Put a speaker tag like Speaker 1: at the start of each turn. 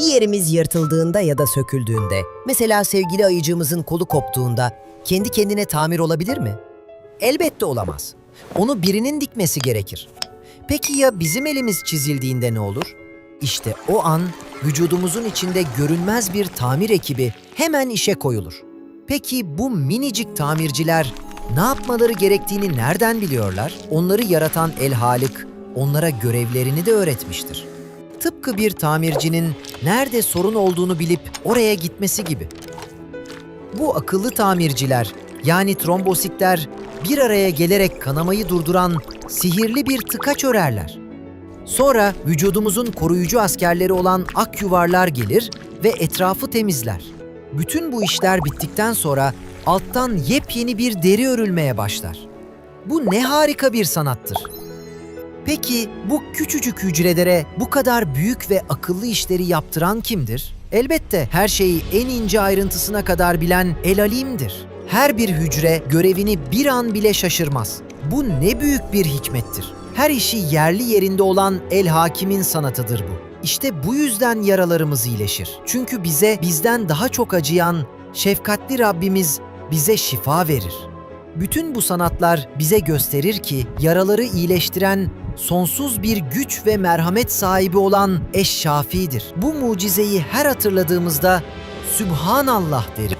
Speaker 1: Bir yerimiz yırtıldığında ya da söküldüğünde, mesela sevgili ayıcığımızın kolu koptuğunda kendi kendine tamir olabilir mi? Elbette olamaz. Onu birinin dikmesi gerekir. Peki ya bizim elimiz çizildiğinde ne olur? İşte o an vücudumuzun içinde görünmez bir tamir ekibi hemen işe koyulur. Peki bu minicik tamirciler ne yapmaları gerektiğini nereden biliyorlar? Onları yaratan El Halik onlara görevlerini de öğretmiştir. Tıpkı bir tamircinin nerede sorun olduğunu bilip oraya gitmesi gibi. Bu akıllı tamirciler yani trombositler bir araya gelerek kanamayı durduran sihirli bir tıkaç örerler. Sonra vücudumuzun koruyucu askerleri olan ak yuvarlar gelir ve etrafı temizler. Bütün bu işler bittikten sonra alttan yepyeni bir deri örülmeye başlar. Bu ne harika bir sanattır. Peki bu küçücük hücrelere bu kadar büyük ve akıllı işleri yaptıran kimdir? Elbette her şeyi en ince ayrıntısına kadar bilen El Alim'dir. Her bir hücre görevini bir an bile şaşırmaz. Bu ne büyük bir hikmettir. Her işi yerli yerinde olan El Hakim'in sanatıdır bu. İşte bu yüzden yaralarımız iyileşir. Çünkü bize bizden daha çok acıyan şefkatli Rabbimiz bize şifa verir. Bütün bu sanatlar bize gösterir ki yaraları iyileştiren sonsuz bir güç ve merhamet sahibi olan Eş-Şafi'dir. Bu mucizeyi her hatırladığımızda Sübhanallah derim.